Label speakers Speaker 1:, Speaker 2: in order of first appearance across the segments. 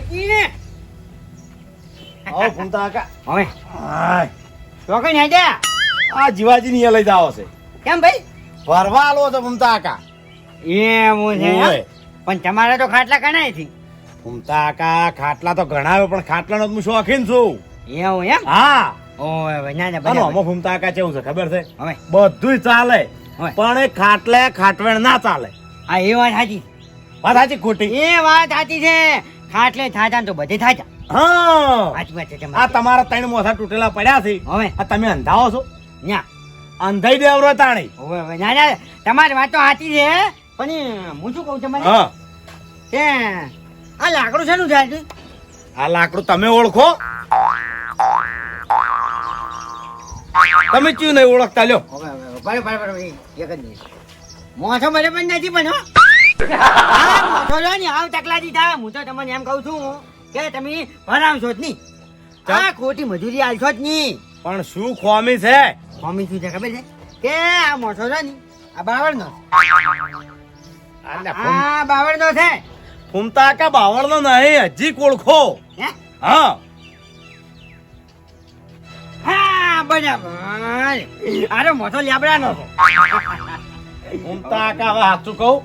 Speaker 1: બાપુજી
Speaker 2: આવો ફૂમતા કાકા
Speaker 1: હવે.
Speaker 2: હાય
Speaker 1: તો કઈ જા
Speaker 2: આ જીવાજી ની લઈ જાવ છે.
Speaker 1: કેમ ભાઈ?
Speaker 2: ફરવા આલો છે ફૂમતા કાકા
Speaker 1: એવું છે પણ તમારે તો ખાટલા કણાયથી
Speaker 2: ફૂમતા કાકા ખાટલા તો ઘણા પણ ખાટલાનો હું શોખીન છું.
Speaker 1: એવું એમ?
Speaker 2: હા. ફૂમતા કાકા કેવું છે ખબર છે?
Speaker 1: બધું
Speaker 2: બધુંય ચાલે. પણ ખાટલે ખાટવેણ ના ચાલે.
Speaker 1: આ એ વાત સાચી.
Speaker 2: વાત સાચી ખોટી?
Speaker 1: એ વાત સાચી છે. ખાટલે થાતા ને તો બધે થાજા
Speaker 2: હા.
Speaker 1: છે
Speaker 2: આ
Speaker 1: તમારા
Speaker 2: ત્રણ મોથા તૂટેલા પડ્યા છે.
Speaker 1: હવે?
Speaker 2: આ તમે અંધાવો છો?
Speaker 1: ન્યા.
Speaker 2: અંધાઈ દેવરો તાણી.
Speaker 1: હવે હવે ના ના તમારી વાત તો સાચી છે પણ હું શું કહું તમને
Speaker 2: હા.
Speaker 1: કે આ લાકડું શેનું થાય છે
Speaker 2: આ લાકડું તમે ઓળખો? તમે ક્યું નહીં ઓળખતા લ્યો.
Speaker 1: હવે હવે બરાબર એક જ મિનિટ. મોસો બરાબર નથી પણ લો ને આવ તકલા દીધા. હું તો તમને એમ કહું છું કે તમે ભણાવશો જ નહીં. આ ખોટી મજૂરી આલશો જ નહીં.
Speaker 2: પણ શું ખોમી છે?
Speaker 1: ખોમી શું છે ખબર છે? કે આ મોસો છે ને આ બાવળનો. આ બાવળનો છે.
Speaker 2: ફૂમતા કા બાવળનો નહીં હજી કોળખો.
Speaker 1: હા?
Speaker 2: હા.
Speaker 1: બરાબર. અરે મોટો લેબડાનો છે.
Speaker 2: ફૂમતા કા હવે સાચું કહું.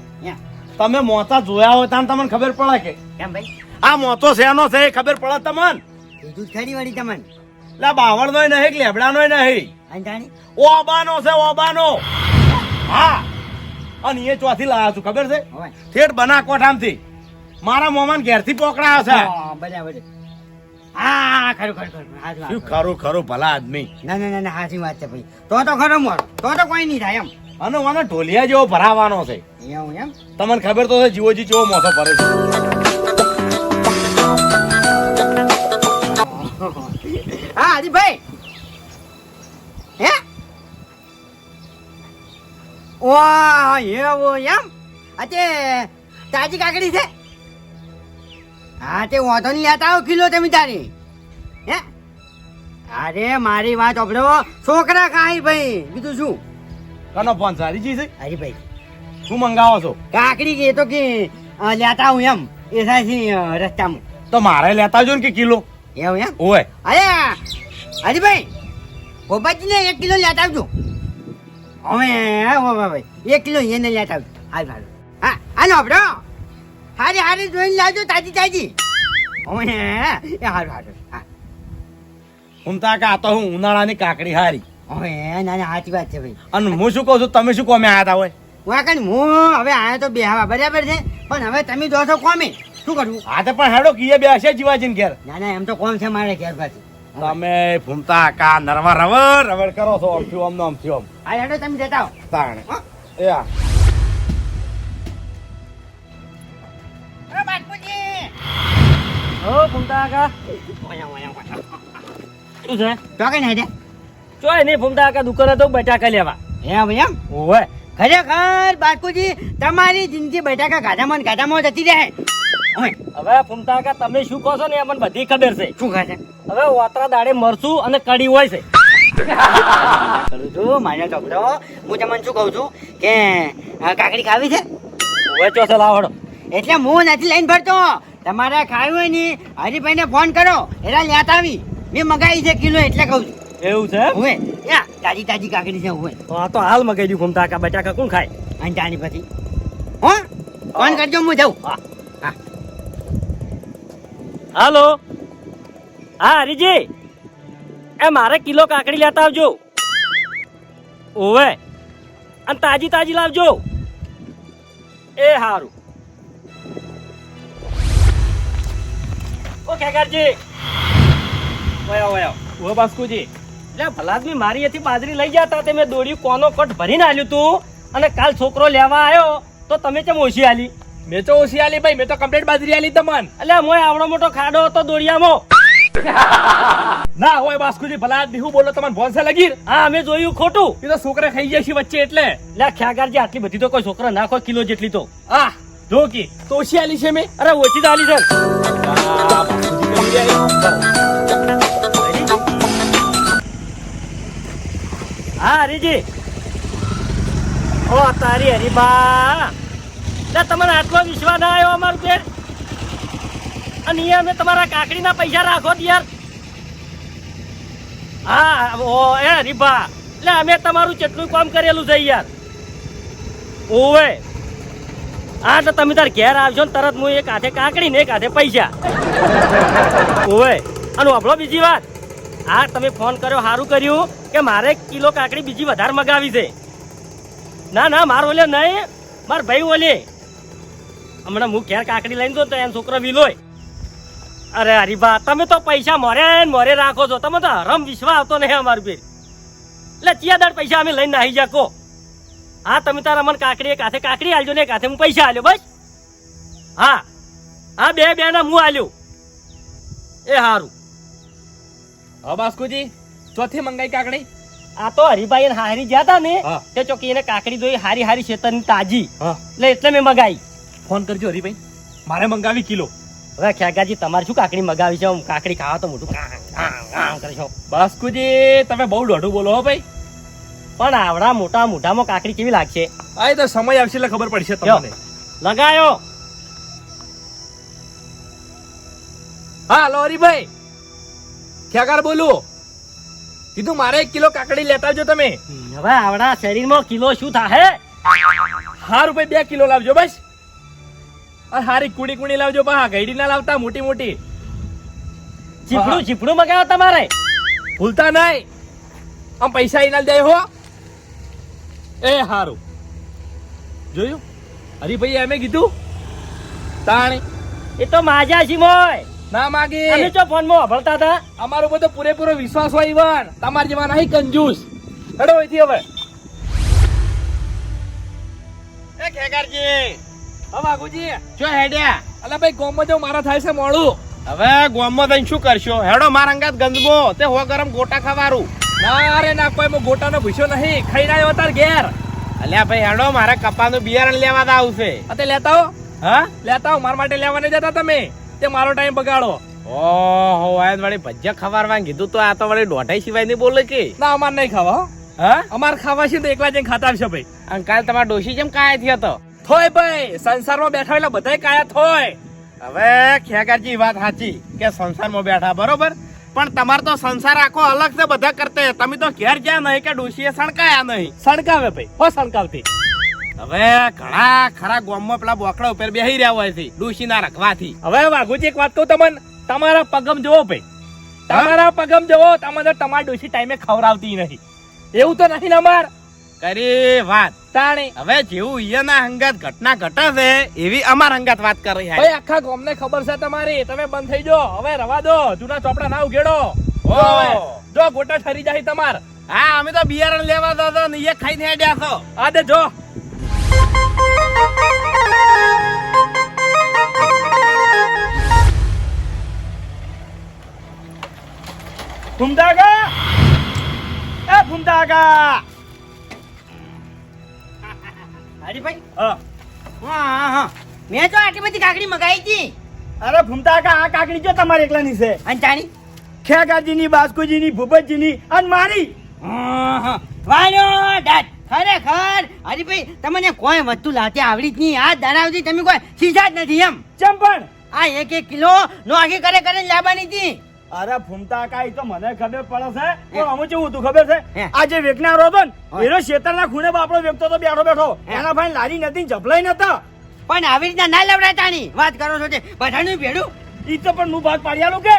Speaker 2: તમે મોતા જોયા હોય તાન તમને ખબર પડે કે?
Speaker 1: કેમ ભાઈ?
Speaker 2: આ મોતો શેનો છે એ ખબર પડે તમને?
Speaker 1: કીધું ખરી વળી તમને.
Speaker 2: લા બાવળ નોય નહીં કે લેબડાનો નહીં.
Speaker 1: અંજાણી
Speaker 2: ઓબાનો છે ઓબાનો. હા. અને એ ચોથી લાવ્યા છું ખબર છે? ઠેઠ બના કોઠામથી મારા મોમાન ઘેરથી પોકડા છે.
Speaker 1: હા, બરાબર. હા ખરું ખરું ખરું
Speaker 2: શું
Speaker 1: ખરું.
Speaker 2: ખરું ખરું ભલા આદમી.
Speaker 1: ના ના ના સાચી વાત છે ભાઈ. તો તો ખરો મોર. તો તો કોઈ નહીં થાય એમ.
Speaker 2: અને મને ઢોલિયા જેવો ભરાવાનો છે.
Speaker 1: એમ?
Speaker 2: તમને ખબર તો છે જીવોજી ચેવો મોથો ફરે છે.
Speaker 1: હા હરીભાઈ હે? વાહ એવું એમ? તે તાજી કાકડી છે? હા તે વાંધો નહીં લેતા આવો કિલો તમે તારી. હે? અરે મારી વાત ઓપડો છોકરા કાંઈ ભાઈ? બીજું શું?
Speaker 2: કનો ફોન સારીજી છે?
Speaker 1: હરીભાઈ.
Speaker 2: શું મંગાવો છો?
Speaker 1: કાકડી કે તો કે લેતા આવું એમ. એ થાય રસ્તામાં.
Speaker 2: તો મારે લેતા આવજો ને કે કિલો?
Speaker 1: એવું એમ?
Speaker 2: ઓય.
Speaker 1: અરે હરીભાઈ ગોપાજી ને એક કિલો લેતા આવજો. હવે હા, હો, હો, ભાઈ એક કિલો એને લેતા આવજો. હાલ હાલ. હા હાલો આપડો. હારી હારી જોઈને લાવજો તાજી તાજી. હવે એ હારું હારું. હા.
Speaker 2: તા કા તો હું ઉનાળાની કાકડી હારી.
Speaker 1: હવે ના ના સાચી વાત છે ભાઈ.
Speaker 2: અને હું શું કહું છું તમે શું કોમે આયા હતા હોય
Speaker 1: વાકણ હું હવે આયા તો બેહવા બરાબર છે? પણ હવે તમે જો છો કોમે. શું કરવું?
Speaker 2: હા તો પણ હેડો કીએ બે હશે જીવાજીને ઘેર.
Speaker 1: ના ના એમ તો કોમ છે મારે ઘેર પાછી.
Speaker 2: તમે ફૂમતા કા નરવા રવર રવર કરો છો અમથી ઓમ ને અમથી ઓમ
Speaker 1: હા હેડો તમે જતા આવો.
Speaker 2: તાણે.
Speaker 1: હો?
Speaker 2: એ આ.
Speaker 3: હો
Speaker 1: ઓયા, ઓયા, ઓયા.
Speaker 3: શું છે?
Speaker 1: તો ને નહીં
Speaker 3: ચોય નહીં ફૂમતા કાકા દુકાને તો બટાકા લેવા.
Speaker 1: એમ એમ?
Speaker 3: ઓવે
Speaker 1: ખરેખર બાપુજી તમારી જિંદગી બટાકા ગાધામાં ને ગાધામાં જતી રહે.
Speaker 3: હવે ફૂમતા કા તમે શું કહો છો ને એ મને બધી ખબર છે.
Speaker 1: શું ખાશે
Speaker 3: હવે વાતરા દાડે મરસું અને કડી હોય છે.
Speaker 1: કરું છું મારા છોકરો. હું તમને શું કહું છું કે કાકડી ખાવી છે?
Speaker 3: ઓવે ચો છે લાવડો
Speaker 1: એટલે હું નથી લઈને ભરતો તમારે ખાવી હોય ને હરીભાઈને ફોન કરો. એટલે લેતા આવી. મેં મગાવી છે કિલો એટલે કહું છું.
Speaker 3: એવું છે એમ?
Speaker 1: તાજી તાજી કાકડી છે હોય.
Speaker 3: તો તો હાલ મગાઈ દઉં ઘૂમતા કા બટાકા કોણ ખાય?
Speaker 1: અને તાની પછી. હો? ફોન કરજો હું જાઉં.
Speaker 3: હા. હાલો. હા હરીજી. એ મારે કિલો કાકડી લેતા આવજો. ઓવે. અને તાજી તાજી લાવજો. એ હારું. ઓ ખેગારજી. વયો વયો
Speaker 2: ઓ બાસ્કુજી.
Speaker 3: એટલે ભલાદમી મારી એથી બાજરી લઈ જતા તે મેં દોડી કોનો કટ ભરીને આલ્યું તું. અને કાલ છોકરો લેવા આવ્યો તો તમે કેમ ઓછી આલી?
Speaker 2: મેં તો ઓછી આલી ભાઈ મેં તો કમ્પ્લીટ બાજરી આલી તમને.
Speaker 3: એટલે મોય આવડો મોટો ખાડો હતો દોડિયામાં
Speaker 2: ના હોય બાસ્કુજી ભલા બિહુ બોલો તમને ભોંસે લગી
Speaker 3: હા અમે જોયું ખોટું.
Speaker 2: એ તો છોકરા ખાઈ જાય છે વચ્ચે એટલે.
Speaker 3: લે ખ્યાગારજી આટલી બધી તો કોઈ છોકરા નાખો કિલો જેટલી તો.
Speaker 2: આ જો કી તો ઓછી આલી છે મેં?
Speaker 3: અરે ઓછી તો આલી છે. હા, હરીજી. ઓ, તારી હરીબા. તમને આટલો વિશ્વાસ આવ્યો અમારું કે અને અહીંયા અમે તમારા કાકડીના પૈસા રાખો તો યાર. હા, ઓ, એ રીભા એટલે અમે તમારું કેટલું કામ કરેલું છે યાર. ઓવે. હા, તો તમે તાર ઘેર આવજો ને તરત હું એક હાથે કાકડી ને એક હાથે પૈસા. ઓવે. અને વાપરો બીજી વાત. હા, તમે ફોન કર્યો સારું કર્યું કે મારે એક કિલો કાકડી બીજી વધારે મગાવી છે. ના ના, મારો ઓલે નહીં, માર ભાઈ ઓલે હમણાં હું ઘેર કાકડી લઈને દો તો એમ છોકરો વિલોય અરે હરીભા તમે તો પૈસા મોરે મોરે રાખો છો. તમે તો હરમ વિશ્વા આવતો નહીં અમારું બેન એટલે ચિયા દાડ પૈસા અમે લઈને નાહી જાકો. હા, તમે તારા મને કાકડી એક હાથે કાકડી આલજો ને એક હાથે હું પૈસા આલ્યો, બસ. હા. હા, બે બે ના હું આલ્યો. એ હારું.
Speaker 4: હા બાસ્કુજી ચોથી મંગાઈ કાકડી.
Speaker 3: આ તો હરિભાઈ હારી ગયા હતા ને તે ચોકી એને કાકડી જોઈ હારી હારી શેતરની તાજી. એટલે એટલે મેં મગાઈ.
Speaker 4: ફોન કરજો હરિભાઈ. મારે મંગાવી કિલો.
Speaker 3: હવે ખ્યાગાજી તમારે શું કાકડી મગાવી છે? કાકડી ખાવા તો મોટું
Speaker 4: બાસ્કુજી તમે બહુ દોઢું બોલો હો ભાઈ.
Speaker 3: પણ આવડા મોટા મોઢામાં કાકડી કેવી લાગશે?
Speaker 4: આ તો સમય આવશે એટલે ખબર પડશે તમને.
Speaker 3: લગાયો.
Speaker 4: હા હલો હરીભાઈ. ખ્યાગાર બોલું? કીધું મારે એક કિલો કાકડી લેતા આવજો તમે.
Speaker 3: હવે આવડા શરીરમાં કિલો શું થાય
Speaker 4: હા રૂપિયા બે કિલો લાવજો બસ. આ હારી કુડી કુડી લાવજો પા ગઈડી ના લાવતા મોટી મોટી.
Speaker 3: ચીપડું ચીપડું મગાવો તમારે.
Speaker 4: ભૂલતા નહીં. આમ પૈસા એના દે હો. એ હારું. જોયું? હરીભાઈ અમે કીધું? તાણી.
Speaker 3: એ તો માજા સિમોય
Speaker 4: ના માગી.
Speaker 3: અમે જો ફોનમાં ભરતા હતા?
Speaker 4: અમારો બધો પૂરેપૂરો વિશ્વાસ હોય ઈવન. તમાર જેવા નહીં કંજૂસ. હેડો અહીંથી હવે.
Speaker 5: એ ખેગારજી.
Speaker 4: હવે બાગુજી
Speaker 5: જો હેડ્યા?
Speaker 4: અલા ભાઈ ગોમમાં જો મારા થાય છે મોડું.
Speaker 5: હવે ગોમમાં થઈને શું કરશો? હેડો માર અંગાત ગંદમો તે હો ગરમ ગોટા ખાવારું.
Speaker 4: ના રે ના કોઈ ગોટાનો ભૂસ્યો નહીં. ખાઈ ના તાર ઘેર.
Speaker 5: અલ્યા ભાઈ હેડો મારા કપાનું બિયારણ લેવા તો આવશે.
Speaker 4: અતે લેતા હો.
Speaker 5: હા?
Speaker 4: લેતા હો મારા માટે લેવા નહીં જતા તમે. તે મારો ટાઈમ બગાડો.
Speaker 5: ઓહો આયન વાળી ભજીયા ખવારવા કીધું તો આ તો વળી દોઢાઈ સિવાય નહીં બોલે કે?
Speaker 4: ના અમાર નહીં ખાવા હો. અમાર ખાવા છે તો એકલા જઈને ખાતા આવશે ભાઈ.
Speaker 5: અંકાલ તમારા ડોશી જેમ કાયા થયો તો?
Speaker 4: થોય ભાઈ સંસારમાં બેઠા એટલે બધાય કાયા થોય.
Speaker 5: હવે ખેગારજી વાત સાચી કે સંસારમાં બેઠા બરોબર? પણ તમાર તો સંસાર આખો અલગ છે બધા કરતે. તમે તો ઘેર જ્યાં નહીં કે ડોશીએ સણકાયા નહીં.
Speaker 4: સણકાવે ભાઈ હો સણકાવતી
Speaker 5: હવે ઘણા ખરા ગામમાં પેલા બોકડા ઉપર બેહી રહ્યા હોય છે ડોશી ના રખવાથી.
Speaker 4: હવે વાઘુજી એક વાત કહું તમને તમારા પગમ જોવો ભાઈ. તમારા પગમ જોવો તમારે તમારી ડોશી ટાઈમે ખવડાવતી નહીં એવું તો નહીં ને અમાર?
Speaker 5: કરી વાત.
Speaker 4: તાણી.
Speaker 5: હવે જેવું ઈયાના હંગાત ઘટના ઘટા છે એવી અમાર હંગાત વાત કરી
Speaker 4: ભાઈ આખા ગામને ખબર છે તમારી તમે બંધ થઈ જો હવે રવા દો જૂના ચોપડા ના ઉઘેડો.
Speaker 5: ઓ.
Speaker 4: જો ગોટા ઠરી જાય તમાર.
Speaker 5: હા અમે તો બિયારણ લેવા દો ને એ ખાઈને હેડ્યા છો.
Speaker 4: આ દે જો.
Speaker 5: ફૂમતાગા એ ભૂમદાગા
Speaker 1: હરીભાઈ?
Speaker 5: હા.
Speaker 1: હા હા મેં તો આટલી બધી કાકડી મગાવી હતી.
Speaker 6: અરે ભૂમતાકા આ કાકડી જો તમારે એકલાની છે.
Speaker 1: અને ચાણી
Speaker 6: ખેગાજીની બાસ્કુજીની ભૂપતજીની અને મારી.
Speaker 1: હા, હા. ખરેખર? હરીભાઈ તમને કોઈ વસ્તુ લાવતી આવડી જ નહીં. આ ધરાવતી તમે કોઈ સીધા જ નથી એમ.
Speaker 6: ચંપણ
Speaker 1: આ એક એક કિલો નો આખી કરે કરે લાવવાની હતી.
Speaker 6: અરે ભૂમતાકા કાઈ તો મને ખબર પડે છે. પણ અમુક કેવું હતું ખબર છે? આ જે વેચનારો હતો ને. એનો શેતરના ખૂણે બાપડો વેકતો તો બેઠો બેઠો. એના ભાઈ લારી નથી જપલાઈ નતા
Speaker 1: પણ આવી રીતના ના લેવડાય તાણી. વાત કરો છો તે. બધાનું ભેડું.
Speaker 6: ઈ તો પણ હું ભાગ પાડ્યાલો કે?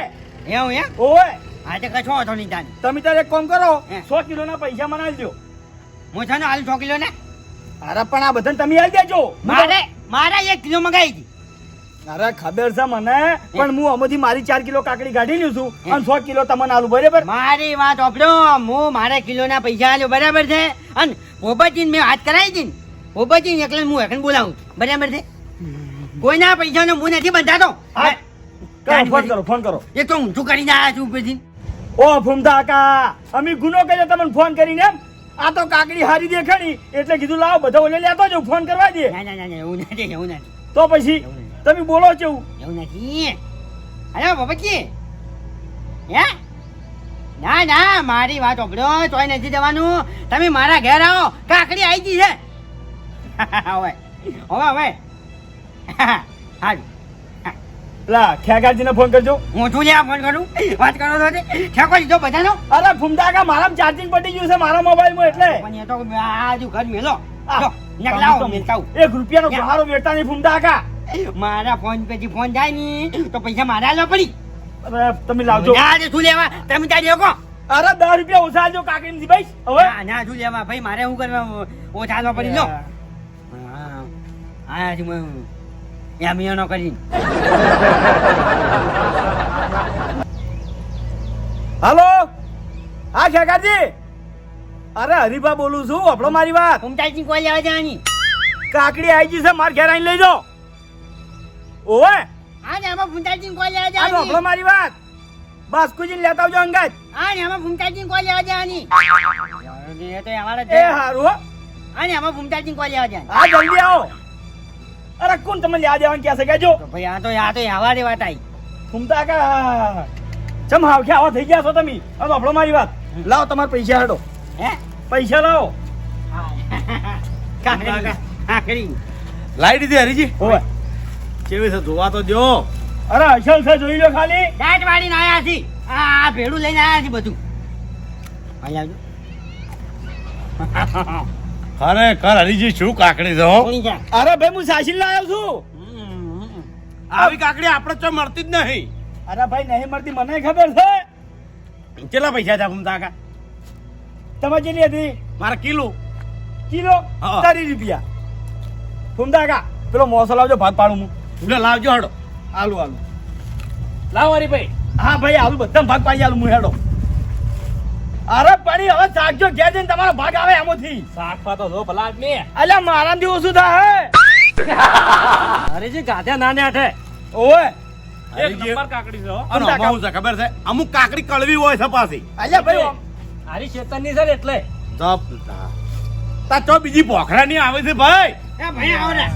Speaker 1: એવું એમ?
Speaker 6: ઓય
Speaker 1: આજે કશો હતો નહીં તાન
Speaker 6: તમે તારે એક કામ કરો. સો કિલોના પૈસા મને આલજો
Speaker 1: હું છે ને હાલ છ લો ને.
Speaker 6: અરે પણ આ બધાને તમે આવી દેજો.
Speaker 1: મારે મારા એક કિલો મંગાવી હતી.
Speaker 6: અરે ખબર છે મને પણ હું અમોથી મારી ચાર કિલો કાકડી કાઢી લઉં છું અને સો કિલો તમને આલુ બરાબર?
Speaker 1: મારી વાત ઓપડો હું મારા કિલોના પૈસા આલ્યો બરાબર છે? અને પોપટજીને મેં હાથ કરાવી હતી ને એકલે હું એકને બોલાવું બરાબર છે? કોઈના પૈસાનો હું નથી બંધાતો.
Speaker 6: ફોન કરો ફોન કરો.
Speaker 1: એ તો ઊંધું કરીને આવ્યા છું ઉપરથી.
Speaker 6: ઓ ફૂમતા કા અમે ગુનો કર્યો તમને ફોન કરીને એમ? આ તો કાકડી હારી દેખાડી એટલે કીધું લાવો બધા ઓલે લેતો જાઉં ફોન કરવા દે.
Speaker 1: ના ના ના એવું નથી એવું નથી.
Speaker 6: તો પછી તમે બોલો છો
Speaker 1: એવું નથી. અરે પોપટજી હે? ના ના મારી વાત ઓપડો તોય નથી જવાનું. તમે મારા ઘેર આવો. કાકડી આવી ગઈ છે. હવે હવે હવે.
Speaker 6: પેલા ખેગારજીને ફોન કરજો.
Speaker 1: હું છું લેવા ફોન કરું? વાત કરો તો ઠેકો લીધો બધાનો?
Speaker 6: અરે ફૂમતા કા મારામાં ચાર્જિંગ પડી ગયું છે મારા મોબાઈલમાં એટલે.
Speaker 1: પણ એ તો આ ઘર મેલો.
Speaker 6: આ,
Speaker 1: જો, નેક લાવો મેલતા આવું.
Speaker 6: એક રૂપિયાનો ગહારો વેતા નહીં ફૂમતા કા
Speaker 1: મારા ફોન પછી ફોન જાય ની તો પૈસા મારા લો પડી.
Speaker 6: અરે તમે લાવજો.
Speaker 1: ના રે, શું લેવા? તમે ત્યાં દેખો.
Speaker 6: અરે દસ રૂપિયા ઓછા આલજો કાકીનજી ભાઈ. હવે?
Speaker 1: ના શું લેવા? ભાઈ મારે શું કરવા ઓછા આલવા પડી? લો. હા હું એમ એનો કરીને.
Speaker 6: હાલો? હા ખેગારજી અરે હરીભા બોલું છું આપણો મારી વાત.
Speaker 1: ઉમટાજી કોઈ લેવા જવાની
Speaker 6: કાકડી આવી ગઈ છે માર ઘેર આવીને લઈ જાઓ. ઓવે?
Speaker 1: હા ને આમાં ફૂંટાજી કોઈ લેવા
Speaker 6: તો આપણો મારી વાત. બસ કુજીને લેતા આવજો અંગાજ
Speaker 1: હા ને આમાં ફૂંટાજી કોઈ લેવા જવાની એ તો અમારે
Speaker 6: એ
Speaker 1: છે.
Speaker 6: હારું હો.
Speaker 1: ને આમાં ફૂંટાજી કોઈ લેવા જવાની
Speaker 6: હા જલ્દી આવો. અરે કોણ તમને યાદ દેવાનું ક્યાં છે? કહેજો.
Speaker 1: તો ભાઈ આ તો આ તો આવા રે વાત આવી
Speaker 6: ઘૂમતા કા ચમ હાવ કે આવા થઈ ગયા છો તમે? આ તો આપણો મારી વાત. લાવો તમારા પૈસા હડો.
Speaker 1: હે?
Speaker 6: પૈસા લાવો.
Speaker 5: લાઈ દીધી હરીજી.
Speaker 6: ઓય.
Speaker 5: કેવી છે જોવા તો જો
Speaker 6: અરે અસલ છે જોઈ લો ખાલી.
Speaker 1: દાંત વાળીને આયા છી. આ આ ભેડું લઈને આયા છી બધું. અહીંયા આવજો
Speaker 5: ખરેખર હરીજી શું કાકડી છે હો?
Speaker 6: અરે ભાઈ હું સાસીન લાવ્યો છું.
Speaker 5: આવી કાકડી આપણે તો મળતી જ નહીં.
Speaker 6: અરે ભાઈ નહીં મળતી મને ખબર છે.
Speaker 5: કેટલા પૈસા છે ભૂમતા કા
Speaker 6: તમે કેટલી હતી?
Speaker 5: મારા કિલો.
Speaker 6: કિલો? ચાલીસ રૂપિયા. ફૂમતાકા પેલો મોસો લાવજો ભાગ પાડું હું.
Speaker 5: એટલે લાવજો હડો.
Speaker 6: આલુ આલુ
Speaker 4: લાવો હરીભાઈ.
Speaker 6: હા ભાઈ આલુ બધા ભાગ પાડી આલુ હું હેડો. અરે પડી હવે સાગજો ઘેર જઈને તમારો ભાગ આવે એમાંથી.
Speaker 4: શાક તો લો ભલા આદમી
Speaker 6: અલ્યા મારા થી ઓછું થાય
Speaker 3: અરે જે ગાધ્યા નાને આઠે
Speaker 6: ઓય
Speaker 4: એક નંબર કાકડી છે હો.
Speaker 5: અને આમાં છે ખબર છે? અમુક કાકડી કળવી હોય છે પાછી.
Speaker 6: અલ્યા ભાઈ
Speaker 3: હારી શેતનની ની સર એટલે.
Speaker 5: જપ તા તો બીજી પોખરા ની આવે છે ભાઈ.
Speaker 1: એ ભાઈ આવો રે.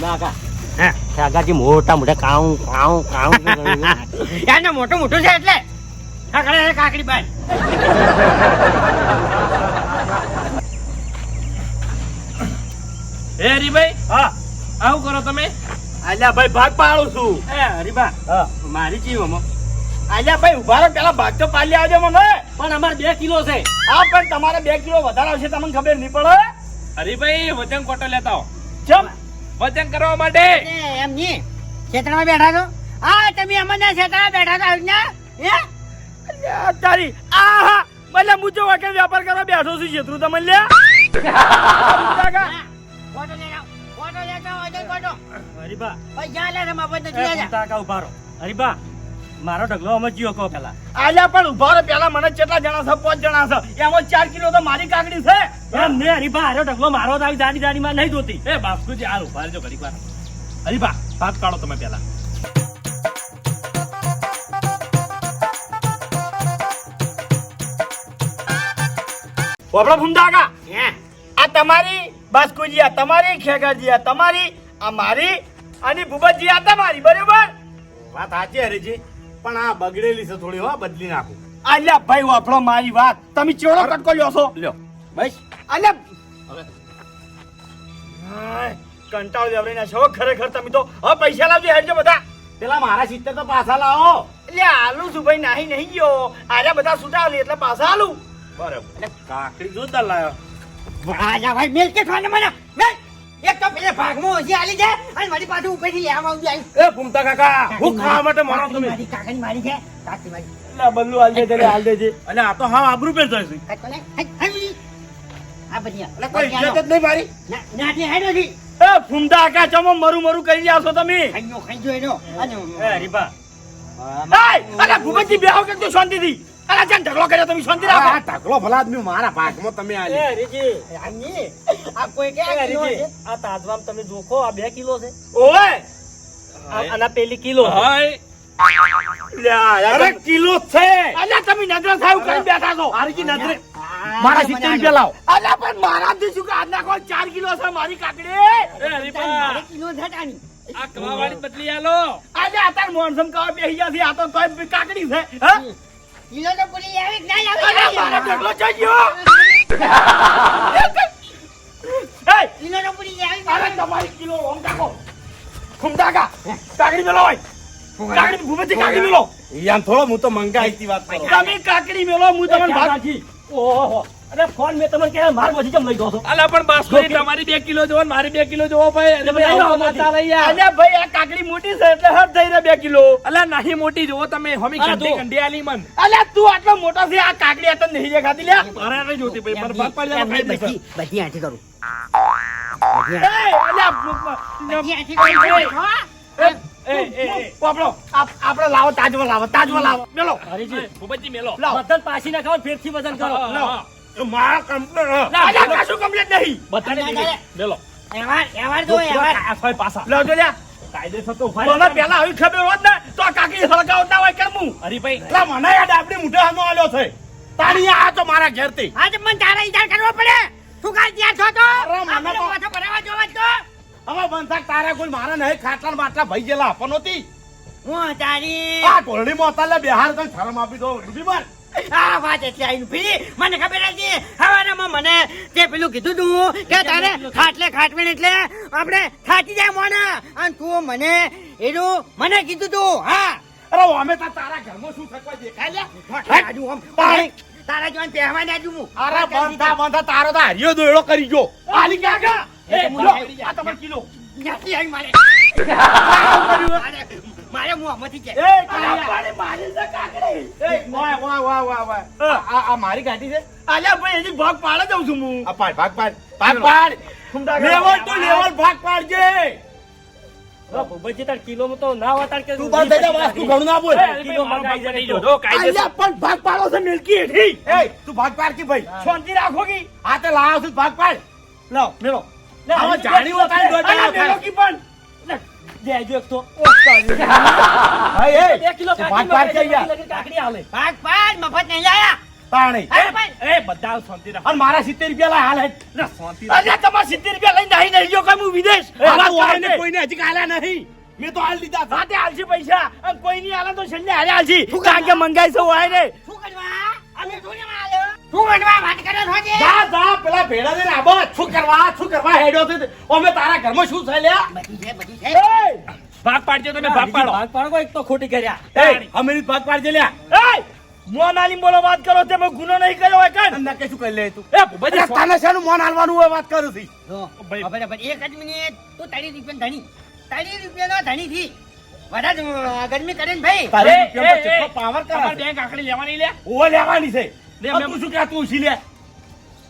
Speaker 3: ના કા. કાકાજી મોટા મોટા કાઉ કાઉ કાઉ
Speaker 1: એને મોટું મોટું છે એટલે. કાકડી બાઈ. બાય
Speaker 4: એ હરીભાઈ
Speaker 6: હા.
Speaker 4: આવું કરો તમે.
Speaker 6: આલ્યા ભાઈ ભાગ પાડું છું.
Speaker 3: એ હરીભા
Speaker 6: હા.
Speaker 3: મારી ચીવમાં
Speaker 6: આલ્યા ભાઈ ઊભા રહો પેલા ભાગ તો પાડી આવજો મને.
Speaker 3: પણ અમારે બે કિલો છે.
Speaker 6: હા પણ તમારે બે કિલો વધારે આવશે તમને ખબર નહીં પડે.
Speaker 4: હરીભાઈ વજન કોટો લેતા આવો.
Speaker 6: ચમ
Speaker 4: વજન કરવા માટે.
Speaker 1: એ એમ નહીં. ખેતરમાં બેઠા છો? હા તમે અમને ખેતરમાં બેઠા છો આજના હે?
Speaker 6: અલ્યા, તારી આહા મને મુજો વાકે વ્યાપાર કરવા બેઠો છું શેત્રુ તમે લે? કાકા,
Speaker 1: ફોટો લઈ ફોટો તો ફોટો.
Speaker 3: હરીબા.
Speaker 1: પૈસા લે છે મફત નથી
Speaker 3: હરીબા. મારો ઢગલો અમે જીઓ કહો પેલા
Speaker 6: આજા પણ ઊભા પેલા મને કેટલા જણા છે પાંચ જણા છે. એમાં ચાર કિલો તો મારી કાકડી છે.
Speaker 3: એમ ને હરીબા હારો ઢગલો મારો તો આવી દાડી દાડીમાં નહીં જોતી.
Speaker 4: એ બાપુજી હાલ ઊભા રહેજો ઘડીક વાર. હરીભા ભાત કાઢો તમે પેલા
Speaker 6: પોપડો ફૂમદાકા આ તમારી બાસ્કુજી આ તમારી ખેગરજી આ તમારી આ મારી અને ભૂપતજી આ તમારી બરાબર?
Speaker 5: વાત સાચી હરીજી. પણ આ બગડેલી છે થોડી હો બદલી નાખું.
Speaker 6: આલ્યા ભાઈ વાપરો મારી વાત. તમે ચેવડો કટકો લ્યો છો?
Speaker 5: લ્યો.
Speaker 6: ભાઈ આલ્યા
Speaker 5: હવે.
Speaker 6: વ્યવરી કંટાળો છો ખરેખર તમે તો. હવે પૈસા લાવજો હેડજો બધા.
Speaker 5: પેલા મારા સિત્તેર તો પાછા લાવો.
Speaker 6: એટલે આલુ છું ભાઈ નાહી નહીં ગયો. આર્યા બધા છૂટાવલી એટલે પાછા આલુ.
Speaker 5: બરાબર. કાકડી જોતા લાયો.
Speaker 1: વાજા ભાઈ મેલ કે ખાને મને. મેલ. એક તો પેલે ભાગમાં ઓછી આલી છે અને મારી પાછું ઉપરથી લેવા આવજો આવી
Speaker 5: એ ભૂમતા કાકા હું ખાવા માટે મારો તમે
Speaker 1: મારી કાકડી મારી છે કાકડી મારી.
Speaker 6: એટલે બલ્લુ હાલ દે ત્યારે હાલ દેજે.
Speaker 5: એટલે આ તો હા આબરૂ પે જાય છે.
Speaker 1: કાકડી લે હાય હાય બધી આ બધી
Speaker 5: એટલે કોઈ ઇજ્જત જ નહીં મારી?
Speaker 1: ના ના હેડો છી
Speaker 6: એ ફૂમતા આકા ચમો મરું મરું કરી રહ્યા છો તમે.
Speaker 1: ખાઈજો ખાઈજો એનો અને
Speaker 6: ભૂપતજી બેહો કે શાંતિથી. અલા ચાલ ઢગલો કર્યો તમે શાંતિ
Speaker 5: આ ઢગલો ભલા આદમી મારા ભાગમાં તમે
Speaker 3: એ
Speaker 5: આલી
Speaker 1: આની આ કોઈ કે આ કિલો છે?
Speaker 3: આ તાજવામ તમે જોખો આ બે કિલો છે.
Speaker 6: ઓય!
Speaker 3: આ- પેલી કિલો
Speaker 4: હાય.
Speaker 5: અરે કિલો છે.
Speaker 6: અલા તમે નજર સાહેબ કરી બેઠા છો.
Speaker 5: હારીજી નજરે. મારા
Speaker 1: મને
Speaker 5: સિત્તેર રૂપિયા લાવો.
Speaker 6: અલા પણ મારાથી શું કે? આજના કોઈ ચાર કિલો છે મારી કાકડી?
Speaker 1: મારે કિલો છે.
Speaker 4: આ કમાવાળી બદલી આલો.
Speaker 6: આજે આતાર મોનસમ કવા બેહી ગયા છે આ તો કોઈ કાકડી છે હા?
Speaker 1: ઈનો તો પૂરી આવી ના આવી
Speaker 6: મારા ઢગલો ચાલ્યો. એ ઈનો તો પૂરી
Speaker 1: આવી
Speaker 6: મારા તમારી કિલો ઓમ કાકો ખુમ કાકા કાકડી મેલો હોય. કાકડી ભૂમેથી કાકડી મેલો.
Speaker 2: યાર થોડો હું તો મંગાઈ હતી વાત
Speaker 6: તમે કાકડી મેલો હું તમને ભાગ
Speaker 3: ઓહો. અરે ફોન મેં તમને કે માર પછી કેમ લઈ ગયો છો?
Speaker 4: અલા પણ બાસ્કોજી તમારી 2 કિલો જોવો મારી 2 કિલો જોવો ભાઈ. અરે ભાઈ યાર
Speaker 6: ભાઈ આ કાકડી મોટી છે એટલે હટ થઈ રહ્યા 2 કિલો.
Speaker 4: અલા નહીં મોટી જોવો તમે હમી ગંડી ગંડી આલી મન.
Speaker 6: અલ્યા તું આટલો મોટો છે આ કાકડી આ તને નહીં દેખાતી લે
Speaker 4: અરે અરે જોતી ભાઈ મારે ભાગ પાડી
Speaker 1: એમ
Speaker 4: દેવાનો
Speaker 1: બધી બધી આઠી કરું.
Speaker 6: એ અલ્યા
Speaker 1: બધી આંટી હો?
Speaker 6: એ એ એ આપણો આપ- આપણે લાવો તાજમાં લાવો તાજમાં લાવો. મેલો.
Speaker 3: હરીજી.
Speaker 4: ભૂપતજી મેલો.
Speaker 3: વજન પાછી ના ખાવ ફેરથી વજન કરો. લાવો.
Speaker 2: મારા કમ્પ્લેટ
Speaker 6: અલ્યા કશું કમ્પ્લીટ નહીં.
Speaker 4: બધાને
Speaker 1: ના,
Speaker 4: દીધી.
Speaker 1: એવાર એવાર જો એવાર
Speaker 4: આ પાછા.
Speaker 6: લો જો લ્યા
Speaker 4: કાયદેસર તો ઊભા
Speaker 6: મને પેલા આવી ખબર હોત ને તો આ હળગાવતા હોય કેમ હું?
Speaker 4: હરીભાઈ.
Speaker 2: એટલે મને યાદ આપણી મુઠે હાનો આલ્યો છે. તારી આ તો મારા ઘેરથી.
Speaker 1: આજ મને તારા ઈજાર કરવો પડે. તું કાલ ત્યાં છો તો?
Speaker 2: અરે, મને તો-
Speaker 1: પાછો ભરાવા જોવા જ તો.
Speaker 2: હવે બંધાક તારા કોઈ મારા નહીં ખાટલા ને ભાઈ ગયેલા આપણ હતી.
Speaker 1: હું તારી
Speaker 2: આ ટોળણી માં તાલે બિહાર તને શરમ આપી દો ડૂબી માર.
Speaker 1: આ વાત એટલે આઈને ફરી મને ખબર હતી. હવારમાં મને તે પેલું કીધું તું કે તારે ખાટલે ખાટવેણ એટલે આપણે ખાટી જાય મોને. અને તું મને એનું મને કીધું તું. હા.
Speaker 2: અરે અમે તો તારા ઘરમાં શું થકવા દેખાય
Speaker 1: લે આમ.
Speaker 2: પાણી.
Speaker 1: તારા જોન પહેવા ના હું.
Speaker 2: અરે બંધા બંધા તારો તો હરિયો દોડો કરી ગયો. આલી કે ગયા?
Speaker 1: એ
Speaker 2: આ તમાર કિલો.
Speaker 1: નથી આવી મારે મારે હું કે
Speaker 6: એ કાકડી મારી છે કાકડી.
Speaker 2: એ. વાહ વાહ વાહ વાહ વાહ. આ આ મારી ગાડી છે?
Speaker 6: અલ્યા ભાઈ એની ભાગ પાડે દઉં છું હું.
Speaker 2: આ પાડ ભાગ પાડ. ભાગ પાડ. લેવલ ટુ લેવલ ભાગ પાડજે.
Speaker 3: ભૂપતજી તાર તો ના હોય કે
Speaker 2: તું બંધ થઈ જા ઘણું ના બોલ.
Speaker 6: પણ ભાગ પાડો છે મિલકી હેઠી.
Speaker 2: એ તું ભાગ પાડ કે ભાઈ?
Speaker 6: શાંતિ રાખો કી.
Speaker 2: આ તે લાવ છું ભાગ પાડ.
Speaker 6: લાવ મેલો
Speaker 2: જાણી
Speaker 3: દેજો એક તો બે કિલો
Speaker 2: તું ભાગ પાડ કે
Speaker 3: મંગાવી
Speaker 2: યાર
Speaker 3: દે, લગન કાકડી હાલે.
Speaker 1: ભાગ પાડ મફત નહીં લાયા.
Speaker 2: પાણી.
Speaker 4: એ બધા શાંતિ રાખો.
Speaker 2: અને મારા 70 રૂપિયા લાય હાલ. હેઠ.
Speaker 4: શાંતિ
Speaker 6: તમારે સિત્તેર રૂપિયા લઈને નાહી નહીં ગયો હું વિદેશ.
Speaker 2: કોઈને હજી કાલ્યા નહીં. મેં તો હાલ દીધા.
Speaker 6: હાથે હાલશી પૈસા. અને કોઈ નહીં હાલે તો છેલ્લે હારે હાલશી. કારણ કે મંગાઈ છે હોય ને
Speaker 1: શું કરવા? અમે શું વાત કરે છો જે
Speaker 2: જા જા પેલા ભેડા ને આબો શું કરવા શું કરવા હેડ્યો છે અમે તારા ઘરમાં શું છે લ્યા
Speaker 1: બધી છે બધી છે.
Speaker 4: ભાગ પાડજો તમે ભાગ પાડો.
Speaker 3: ભાગ પાડો એક તો ખોટી કર્યા.
Speaker 2: એ અમે ભાગ પાડજે લ્યા.
Speaker 6: એ મોં નાલી બોલો વાત કરો તે મેં ગુનો નહીં કર્યો હોય કાન
Speaker 2: અંદર કે શું કરી લે તું?
Speaker 4: એ ભૂપતજી
Speaker 2: તને શાનું મોન હાલવાનું હોય વાત કરું છું.
Speaker 1: જો
Speaker 4: ભાઈ.
Speaker 1: તો ભાઈ એક જ મિનિટ તું તારી રૂપિયા ધણી. તારી રૂપિયાનો ધણી થી વધારે ગરમી કરે ને ભાઈ.
Speaker 2: તારી
Speaker 4: એ,
Speaker 2: રૂપિયામાં
Speaker 4: એ,
Speaker 2: કેટલો
Speaker 4: એ,
Speaker 2: પાવર
Speaker 4: તમારે
Speaker 2: બેંક
Speaker 4: બે લેવાની લે
Speaker 2: ઓ લેવાની છે.
Speaker 4: લે, મેં-
Speaker 2: શું કે તું ઉછી લે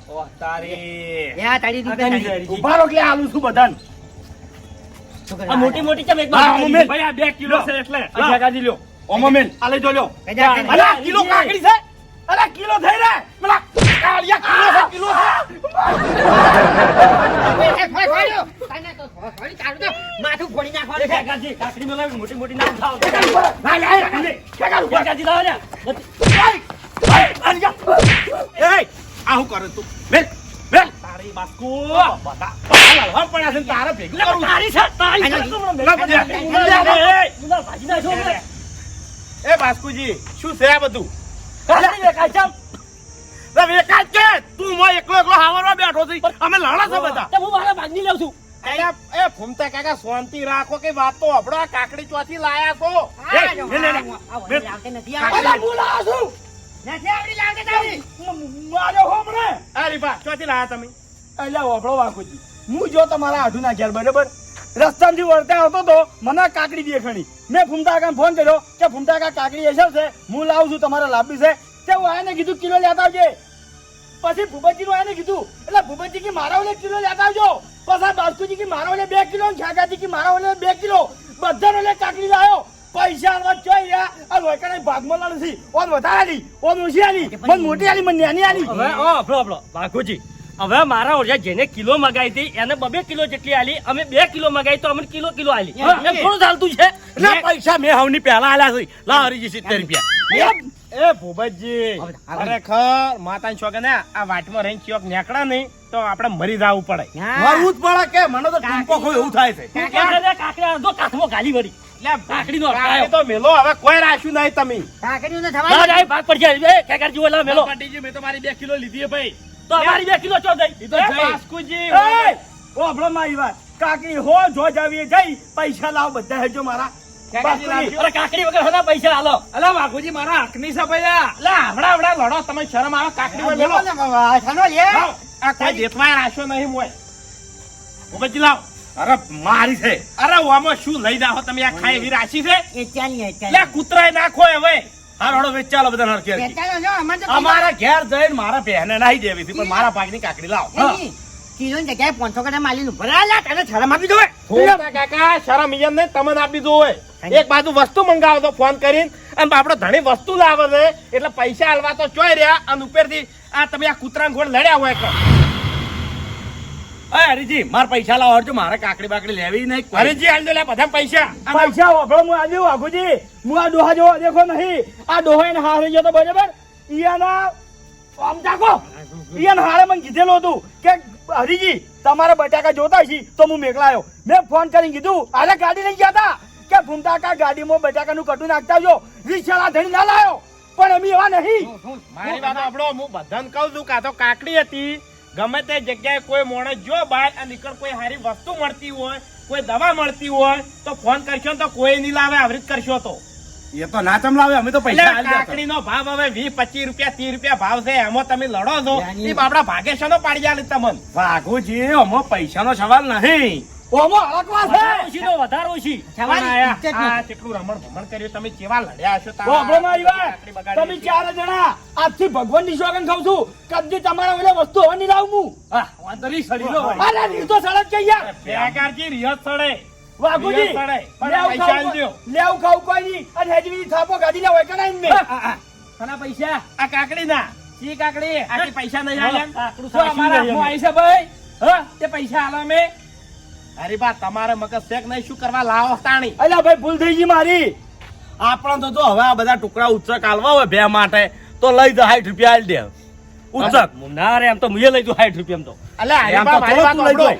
Speaker 4: ઓ તારી
Speaker 1: યા તારી રૂપિયા
Speaker 2: ઊભા રહો કે આલું છું બધાને
Speaker 3: આ મોટી મોટી ચમ એક
Speaker 2: હા,
Speaker 4: ભાઈ આ બે કિલો છે એટલે
Speaker 6: આ લ્યો
Speaker 2: ઓમો મેલ આ જો લ્યો
Speaker 6: કિલો કાકડી છે અરે કિલો થઈ રે
Speaker 2: પેલા કાળિયા કિલો છે કિલો છે
Speaker 1: માથું ફોડી નાખવાનું
Speaker 3: કાકાજી કાકડી મેળવી મોટી મોટી નામ ખાઓ
Speaker 2: ના
Speaker 3: કાકાજી લાવો ને
Speaker 2: એ આ હું કરે તું મેલ મેલ
Speaker 4: તારી બાસ્કુ
Speaker 2: બધા પડ્યા છે તારે ભેગું કરું
Speaker 3: તારી છે તારી છે
Speaker 1: આનો-
Speaker 3: તો મને
Speaker 2: ના,
Speaker 3: મેળવી
Speaker 2: બધા-
Speaker 3: મુલા-
Speaker 2: બધા-
Speaker 3: મુલા ભાજી નાખો મને.
Speaker 2: એ બાસ્કુજી શું છે આ બધું
Speaker 3: કાકડી વેચાય છે આમ.
Speaker 2: લે વેકાય કે તું એકલો એકલો હાવરમાં બેઠો છે અમે લડા છે બધા
Speaker 3: હું મારા ભાગની લઉં છું
Speaker 2: એ ફૂમતા કાકા શાંતિ રાખો કે વાત તો હબળો કાકડી ચોથી લાયા છો
Speaker 1: નથી આવડી લાવતે તારી.
Speaker 6: મારો હોમણે
Speaker 2: ચોથી લાયા તમે?
Speaker 6: એટલે ઓફળો વાંકુજી. હું જો તમારા આઢુના ઘેર બરાબર રસ્તામાંથી વળતા આવતો તો મને કાકડી દેખાણી મેં ફૂમતા કાકા ફોન કર્યો કે ફૂમતા કાકા કાકડી એસર છે હું લાવું છું તમારે લાવવી છે. તે હું આને કીધું કિલો લેતા આવજે. પછી ભૂપતજી નું આને કીધું એટલે ભૂપતજી કે મારા ઓલે કિલો લેતા આવજો. પછી બાસ્કુજી કે મારા ઓલે બે કિલો છાગાજી કે મારા ઓલે બે કિલો. બધાનો લે કાકડી લાવ્યો પૈસા આલવા ચોઈ રહ્યા. આ લોકોને ભાગમાં લાડુ છે. ઓન વધારે આલી ઓન ઓછી આલી મને મોટી આલી મને નાની આલી
Speaker 3: હવે ઓ આપણો આપણો બાઘુજી હવે મારા ઓરજા જેને કિલો મગાવી હતી એને બબે કિલો જેટલી આલી અમે બે કિલો મગાઈ તો અમને કિલો કિલો આલી. એમ થોડું ચાલતું છે.
Speaker 2: એટલે પૈસા મેં હવની પહેલા આલ્યા છે. લા હરીજી સિત્તેર રૂપિયા. એ ભૂપતજી. ખરેખર માતાની છોકરા ને આ વાટમાં રહીને ચોક નીકળ્યા નહીં તો આપણે મરી જવું પડે. મરવું જ પડે કે? મને તો ટૂંકો ખોય એવું થાય છે.
Speaker 3: ને અડધો ગાલી વળી. કાકડીનો
Speaker 2: કાકડી
Speaker 3: અટકાયો.
Speaker 2: તો મેલો હવે કોઈ રાખ્યું નહીં તમે.
Speaker 1: કાકડીનું તો
Speaker 3: ના ભાગ પડી જાય. એ ખેગારજી ઓલા મેલો.
Speaker 4: પાટીજી મેં તો મારી કિલો લીધી ભાઈ.
Speaker 3: તો અમારી બે કિલો ચો દઈ
Speaker 4: તો
Speaker 2: બાસ્કુજી
Speaker 6: ઓ આપણો મારી વાત. કાકડી હો જો જાવીએ જઈ પૈસા લાવ બધા હેજો મારા.
Speaker 3: કાકડી વગર હના પૈસા હાલો.
Speaker 4: અલા વાઘુજી મારા હકની ની ભૈયા
Speaker 5: લે આવડા આવડા લડો તમે શરમ આવે કાકડી મેલો. આ કોઈ જેતવાય રાખ્યો નહીં મોય ભૂપતજી લાવ.
Speaker 6: અરે મારી છે.
Speaker 5: અરે ઓમાં શું લઈ જાઓ તમે? આ ખાઈ એવી રાશિ છે?
Speaker 1: એ ચાલી
Speaker 5: લે
Speaker 1: ચાલીએ.
Speaker 5: કૂતરાય નાખો હવે.
Speaker 6: હાર હળો વેચ બધા.
Speaker 1: બેચારો જો, અમારે
Speaker 6: ઘેર જઈને મારા બહેને નાહી દેવી હતી પણ મારા ભાગની કાકડી લાવ.
Speaker 1: નહીં, કિલોની જગ્યાએ 500 માલી નું ભરા આલા, તને શરમ આપી દો,
Speaker 5: કાકા શરમ ઈયન નહીં તમને આપી દો એક બાજુ વસ્તુ મંગાવો તો ફોન કરીને અને આપણો ધણી વસ્તુ લાવે છે એટલે પૈસા હાલવા તો ચોય રહ્યા અને ઉપરથી આ તમે આ કૂતરા ગોળ લડ્યા હોય
Speaker 6: હરીજી મારા પૈસા લાવો હરજો મારે કાકડી બાકડી લેવી નહીં.
Speaker 5: હરીજી આલ દો બધા પૈસા.
Speaker 6: પૈસા વાપરો હું આજે વાઘુજી. હું આ ડોહા જોવા દેખો નહીં. આ ડોહા એને હારે ગયો તો બરાબર? ઈયાના આમ ચાકો ઈયાને હારે મને કીધેલું હતું કે હરીજી તમારે બટાકા જોતા છે તો હું મેકલાયો. મેં ફોન કરીને કીધું અરે ગાડી લઈ ગયા હતા કે ભૂમતાકા ગાડીમાં બટાકાનું કટું નાખતા જો રિક્ષાલા ધણી ના લાયો. પણ અમે એવા નહીં.
Speaker 5: મારી વાત આપણો હું બધાને કહું છું કાં તો કાકડી હતી. ગમે તે જગ્યાએ કોઈ માણસ જો બહાર નીકળ કોઈ સારી વસ્તુ મળતી હોય કોઈ દવા મળતી હોય તો ફોન કરશો તો કોઈ નહીં લાવે આવી રીત કરશો તો
Speaker 6: એ તો ના ચમ લાવે અમે તો પૈસા.
Speaker 5: કાકડી નો ભાવ હવે વીસ પચીસ રૂપિયા ત્રીસ રૂપિયા ભાવ છે એમાં તમે લડો છો. એ બાપડા ભાગે શેનો પાડી આલે તમને
Speaker 6: વાઘુજી આમાં પૈસાનો સવાલ નહીં ઓમો હળકવા છે
Speaker 3: છી તો વધારો છી
Speaker 1: સવાલ
Speaker 5: આયા, આ કેટલું રમણ ભમણ કર્યું તમે કેવા લડ્યા હશો
Speaker 6: ઓ, આપણો મારી વાત.
Speaker 5: કાકડી બગાડી
Speaker 6: તમે ચાર જણા આજથી ભગવાનની સોગન ખાવ છું. કદી તમારા ઓલે વસ્તુ હવે નહીં લાવું હું.
Speaker 4: હા વાંધો સડી લો
Speaker 6: અરે રીત તો સડક કે યાર
Speaker 5: ભેગારજી રિયત સડે
Speaker 6: વાઘુજી
Speaker 5: રિયત સડે પૈસા
Speaker 6: ખાવું
Speaker 5: આલજો.
Speaker 6: લેવું ખાવું કોઈ નહીં. અને હેજવી થાપો ગાડી લેવો કે નહીં મેં
Speaker 4: કના પૈસા?
Speaker 5: આ કાકડી ના.
Speaker 4: કાકડી?
Speaker 5: આટલી પૈસા નહીં
Speaker 3: કાકડું
Speaker 4: અમારા ભાઈ. હા તે પૈસા આલો અમે.
Speaker 5: અરે બા તમારે મગજ શેક નહીં શું કરવા લાવો તાણી?
Speaker 6: અલ્યા ભાઈ ભૂલ થઈ ગઈ મારી. આપણે તો જો હવે આ બધા ટુકડા ઉચ્ચક આલવા હોય બે માટે તો લઈ જા સાઠ રૂપિયા આલી દે. ઉચ્ચક
Speaker 3: ના રે એમ તો મુએ લઈ દઉં સાઠ રૂપિયા એમ તો.
Speaker 6: અલ્યા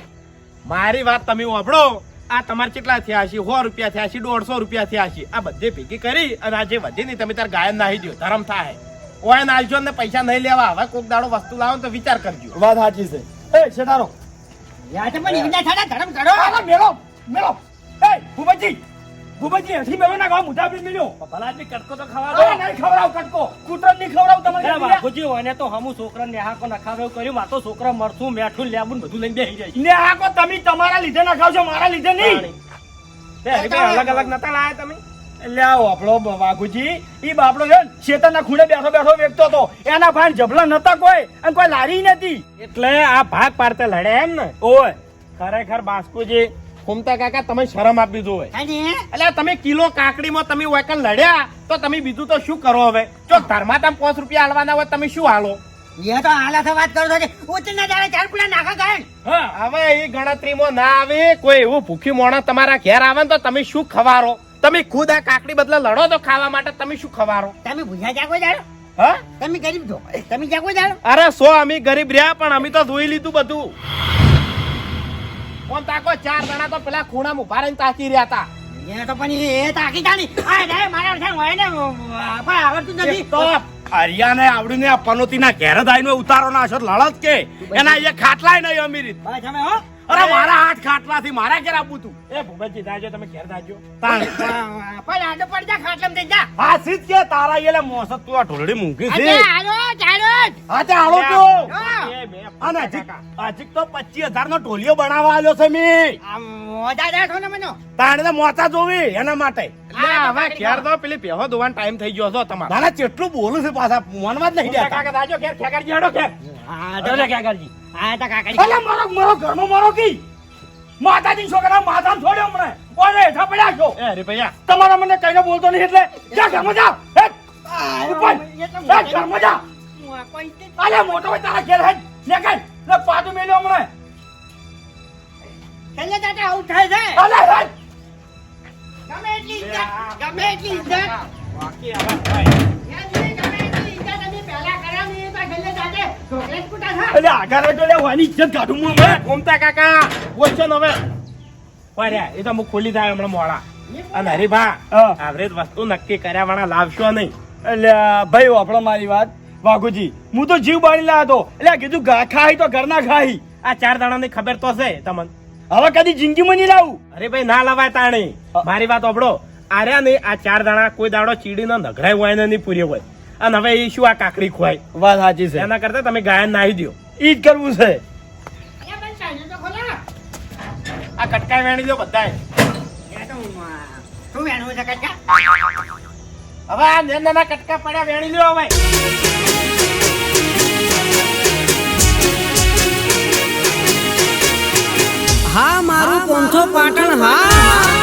Speaker 5: મારી વાત તમે વાપરો. આ તમારે કેટલા થયા છે? સો રૂપિયા થયા છે દોઢસો રૂપિયા થયા છે. આ બધે ભેગી કરી અને આ જે વધી નહીં તમે તાર ગાયન નાહી દો ધરમ થાય. ઓય નાલજો ને પૈસા નહીં લેવા. હવે કોક દાડો વસ્તુ લાવો તો વિચાર કરજો.
Speaker 6: વાત સાચી છે. એ શેઠારો
Speaker 1: યા તો પણ ઈંડા થાડા ધરમ કરો.
Speaker 6: આલા મેલો મેલો. એ ભૂપતજી ભૂપતજી હથી મેલો ના ગાવ મુઠા આપી મેલ્યો
Speaker 4: ભલા આદમી કટકો તો ખાવા દો
Speaker 6: નહીં ખવડાવ કટકો. કૂતર નહીં ખવડાવ તમારે
Speaker 3: બાપુજી હોય તો હમું છોકરા ને હાકો નખાવે એવું કર્યું. માર તો છોકરા મરથું મેઠું લેબું બધું લઈને જાય
Speaker 6: ને આ તમે તમારા લીધે નખાવજો મારા લીધે નહીં.
Speaker 5: અલગ અલગ નતા લાયા તમે?
Speaker 6: એટલે આવો આપણો વાઘુજી. ઈ બાપડો છે ને શેતાનના ખૂણે બેઠો બેઠો વેચતો હતો. એના ભાઈ જબલા નતા કોઈ અને કોઈ લારી નથી
Speaker 5: એટલે આ ભાગ પાડતે લડે એમ ને?
Speaker 6: ઓય
Speaker 5: ખરેખર બાસ્કુજી ફૂમતા કાકા તમે શરમ આપી? એટલે તમે કિલો કાકડીમાં તમે વાયકન લડ્યા તો તમે બીજું તો શું કરો હવે? જો ધર્મા તમે પાંચ રૂપિયા હાલવાના હોય તમે શું હાલો?
Speaker 1: એ તો હાલા તો વાત કરો છો કે ઉતરીને જાણે ચાર પુલા નાખા
Speaker 5: હવે એ ગણતરીમાં ના આવે કોઈ એવું ભૂખી મોણા તમારા ઘેર આવે ને તો તમે શું ખવારો? તમે ખુદ આ કાકડી બદલા લડો તો ખાવા માટે તમે શું ખવારો?
Speaker 1: તમે ભૂજા જાગો જાડો.
Speaker 5: હા?
Speaker 1: તમે ગરીબ છો. તમે જાગો જાડો.
Speaker 5: અરે સો અમે ગરીબ રહ્યા પણ અમે તો જોઈ લીધું બધું. કોણ તાકો? ચાર જણા તો પેલા ખૂણામાં ઊભા રહીને તાકી રહ્યા હતા.
Speaker 1: એ તો પણ એ તાકી જાણી. આ જાય મારા વખાણ હોય ને પણ આવડતું નથી.
Speaker 6: તો હરિયાને આવડીને આ પનોતીના ઘેર જ આવીને ઉતારો ના છો લડત કે? એના એ ખાટલાય નહીં અમીરી
Speaker 1: બસ અમે હો.
Speaker 6: અરે મારા આઠ ખાટલાથી મારા ઘેર આપું તું.
Speaker 5: એ ભૂપેશજી જાજો તમે ઘેર જાજો.
Speaker 1: પણ આડો પડ જા ખાટલામાં થઈ જા.
Speaker 6: હા સીધ કે તારા એલે મોસત તું આ ઢોલડી મૂકી છે?
Speaker 1: ચાલો. જ.
Speaker 6: હા તે તું.
Speaker 1: હા.
Speaker 5: એ બે
Speaker 6: અને હજી તો પચીસ હજાર નો ઢોલિયો બનાવવા આવ્યો છે મે.
Speaker 1: આ મોજા દેખો ને મને.
Speaker 6: તાણે તો મોતા જોવી એના માટે.
Speaker 5: હવે ઘેર તો પેલી પહેલો દોવાનો ટાઈમ થઈ ગયો છો તમારે.
Speaker 6: ના કેટલું બોલું છે પાછા મનમાં જ નહીં દેતા.
Speaker 5: કાકા દાજો ઘેર ખેગાડજી હેડો ઘેર.
Speaker 1: હા
Speaker 3: લે કાકાજી
Speaker 1: હા તો કાકાજી
Speaker 6: અલે મારો મારો ઘરમાં મારો કી માતાજી છોકરા માથા છોડ્યો હમણે ઓરે હેઠા પડ્યા છો
Speaker 5: એ હરી ભૈયા
Speaker 6: તમારા મને કઈને બોલતો નહીં એટલે જા ઘરમાં જા હેટ ઉપર હેટ ઘરમાં જા અલે મોટો ભાઈ તારા ઘેર હેટ ને કઈ ને પાટું મેલ્યો હમણે
Speaker 1: છેલ્લે તાતે આવું થાય છે
Speaker 6: અલે હેટ
Speaker 1: ગમે એટલી ઇજ્જત ગમે એટલી ઇજ્જત
Speaker 5: બાકી હવે ભાઈ
Speaker 1: યાદ ગમે એટલી ઇજ્જત અમે પહેલા કરાવી
Speaker 6: અલે આગળ તો લે વાની ઇજ્જત કાઢું હું હમણે
Speaker 5: ઘૂમતા કાકા બોલશો હવે. પડ્યા એ તો અમુક ખુલ્લી થાય હમણાં મોડા. અને હરીભા. આવરેજ વસ્તુ નક્કી કર્યા વાળા લાવશો નહીં.
Speaker 6: એટલે ભાઈ વાપરો મારી વાત. વાઘુજી હું તો જીવ બાળી લાવ્યો હતો. એટલે કીધું ખાઈ તો ઘરના ખાઈ
Speaker 5: આ ચાર દાડાની ખબર તો છે તમને.
Speaker 6: હવે કદી જિંદગીમાં નહીં લાવું.
Speaker 5: અરે ભાઈ ના લવાય તાણી. મારી વાત ઓબળો આર્યા નહીં આ ચાર દાણા કોઈ દાડો ચીડીનો નઘડાય હોય ને નહીં પૂર્યો હોય. અને હવે એ શું આ કાકડી ખવાય?
Speaker 6: વાત સાચી છે.
Speaker 5: એના કરતા તમે ગાયન નાહી દો
Speaker 6: ઈ જ કરવું છે.
Speaker 5: આ કટકા વેણી દો બધાય. હવે આ નાના કટકા પડ્યા વેણી લ્યો હવે.
Speaker 2: હા મારું પોંથો પાટણ હા.